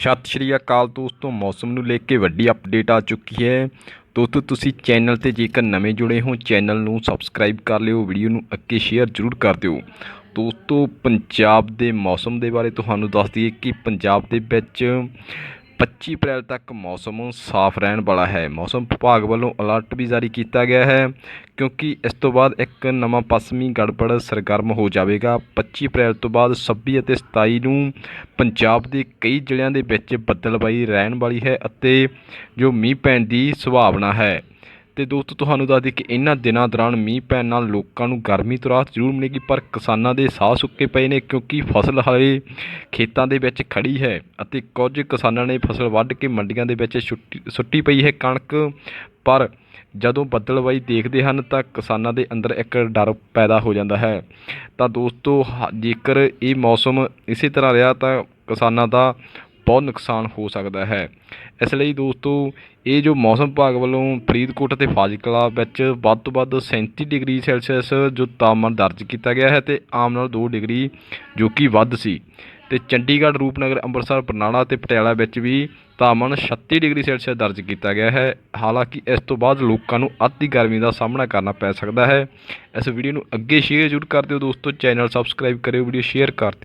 ਸਤਿ ਸ਼੍ਰੀ ਅਕਾਲ ਦੋਸਤੋ, ਮੌਸਮ ਨੂੰ ਲੈ ਕੇ ਵੱਡੀ ਅਪਡੇਟ ਆ ਚੁੱਕੀ ਹੈ। ਦੋਸਤੋ, ਤੁਸੀਂ ਚੈਨਲ ਤੇ ਜੇਕਰ ਨਵੇਂ ਜੁੜੇ ਹੋ, ਚੈਨਲ ਨੂੰ ਸਬਸਕ੍ਰਾਈਬ ਕਰ ਲਿਓ, ਵੀਡੀਓ ਨੂੰ ਅੱਗੇ ਸ਼ੇਅਰ ਜ਼ਰੂਰ ਕਰ ਦਿਓ। ਦੋਸਤੋ, ਪੰਜਾਬ ਦੇ ਮੌਸਮ ਦੇ ਬਾਰੇ ਤੁਹਾਨੂੰ ਦੱਸ ਦਈਏ ਕਿ ਪੰਜਾਬ ਦੇ ਵਿੱਚ 25 ਅਪ੍ਰੈਲ ਤੱਕ ਮੌਸਮ ਸਾਫ਼ ਰਹਿਣ ਵਾਲਾ ਹੈ। ਮੌਸਮ ਵਿਭਾਗ ਵੱਲੋਂ ਅਲਰਟ ਵੀ ਜਾਰੀ ਕੀਤਾ ਗਿਆ ਹੈ, ਕਿਉਂਕਿ ਇਸ ਤੋਂ ਬਾਅਦ ਇੱਕ ਨਵਾਂ ਪੱਛਮੀ ਗੜਬੜ ਸਰਗਰਮ ਹੋ ਜਾਵੇਗਾ। 25 ਅਪ੍ਰੈਲ ਤੋਂ ਬਾਅਦ 26 ਅਤੇ 27 ਨੂੰ ਪੰਜਾਬ ਦੇ ਕਈ ਜ਼ਿਲ੍ਹਿਆਂ ਦੇ ਵਿੱਚ ਬੱਦਲਬਾਈ ਰਹਿਣ ਵਾਲੀ ਹੈ ਅਤੇ ਜੋ ਮੀਂਹ ਪੈਣ ਦੀ ਸੰਭਾਵਨਾ ਹੈ। ਤੇ ਦੋਸਤੋ, ਤੁਹਾਨੂੰ ਦੱਸ ਦਈਏ ਕਿ ਇਹਨਾਂ ਦਿਨਾਂ ਦੌਰਾਨ ਮੀਂਹ ਪੈਣ ਨਾਲ ਲੋਕਾਂ ਨੂੰ ਗਰਮੀ ਤੋਂ ਰਾਹਤ ਜ਼ਰੂਰ ਮਿਲੇਗੀ, ਪਰ ਕਿਸਾਨਾਂ ਦੇ ਸਾਹ ਸੁੱਕੇ ਪਏ ਨੇ ਕਿਉਂਕਿ ਫਸਲ ਹਾਲੇ ਖੇਤਾਂ ਦੇ ਵਿੱਚ ਖੜੀ ਹੈ ਅਤੇ ਕੁਝ ਕਿਸਾਨਾਂ ਨੇ ਫਸਲ ਵੱਢ ਕੇ ਮੰਡੀਆਂ ਦੇ ਵਿੱਚ ਛੁੱਟੀ, ਸੁੱਟੀ ਪਈ ਹੈ ਕਣਕ। ਪਰ ਜਦੋਂ ਬੱਦਲਬਾਈ ਦੇਖਦੇ ਹਨ ਤਾਂ ਕਿਸਾਨਾਂ ਦੇ ਅੰਦਰ ਇੱਕ ਡਰ ਪੈਦਾ ਹੋ ਜਾਂਦਾ ਹੈ। ਤਾਂ ਦੋਸਤੋ, ਹ- ਜੇਕਰ ਇਹ ਮੌਸਮ ਇਸੇ ਤਰ੍ਹਾਂ ਰਿਹਾ ਤਾਂ ਕਿਸਾਨਾਂ ਦਾ ਬਹੁਤ ਨੁਕਸਾਨ ਹੋ ਸਕਦਾ ਹੈ। ਇਸ ਲਈ ਦੋਸਤੋ, ਇਹ ਜੋ ਮੌਸਮ ਵਿਭਾਗ ਵੱਲੋਂ ਫਰੀਦਕੋਟ ਅਤੇ ਫਾਜ਼ਿਲਕਾ ਵਿੱਚ ਵੱਧ ਤੋਂ ਵੱਧ 37 ਡਿਗਰੀ ਸੈਲਸੀਅਸ ਜੋ ਤਾਪਮਾਨ ਦਰਜ ਕੀਤਾ ਗਿਆ ਹੈ ਤੇ ਆਮ ਨਾਲ 2 ਡਿਗਰੀ ਜੋ ਕਿ ਵੱਧ ਸੀ। ਤੇ ਚੰਡੀਗੜ੍ਹ, ਰੂਪਨਗਰ, ਅੰਮ੍ਰਿਤਸਰ, ਬਰਨਾਲਾ ਤੇ ਪਟਿਆਲਾ ਵਿੱਚ ਵੀ ਤਾਪਮਾਨ 36 ਡਿਗਰੀ ਸੈਲਸੀਅਸ ਦਰਜ ਕੀਤਾ ਗਿਆ ਹੈ। ਹਾਲਾਂਕਿ ਇਸ ਤੋਂ ਬਾਅਦ ਲੋਕਾਂ ਨੂੰ ਅੱਤ ਦੀ ਗਰਮੀ ਦਾ ਸਾਹਮਣਾ ਕਰਨਾ ਪੈ ਸਕਦਾ ਹੈ। ਇਸ ਵੀਡੀਓ ਨੂੰ ਅੱਗੇ ਸ਼ੇਅਰ ਜ਼ਰੂਰ ਕਰ ਦਿਓ ਦੋਸਤੋ। ਚੈਨਲ ਸਬਸਕ੍ਰਾਈਬ ਕਰਿਓ, ਵੀਡੀਓ ਸ਼ੇਅਰ ਕਰ ਦਿਓ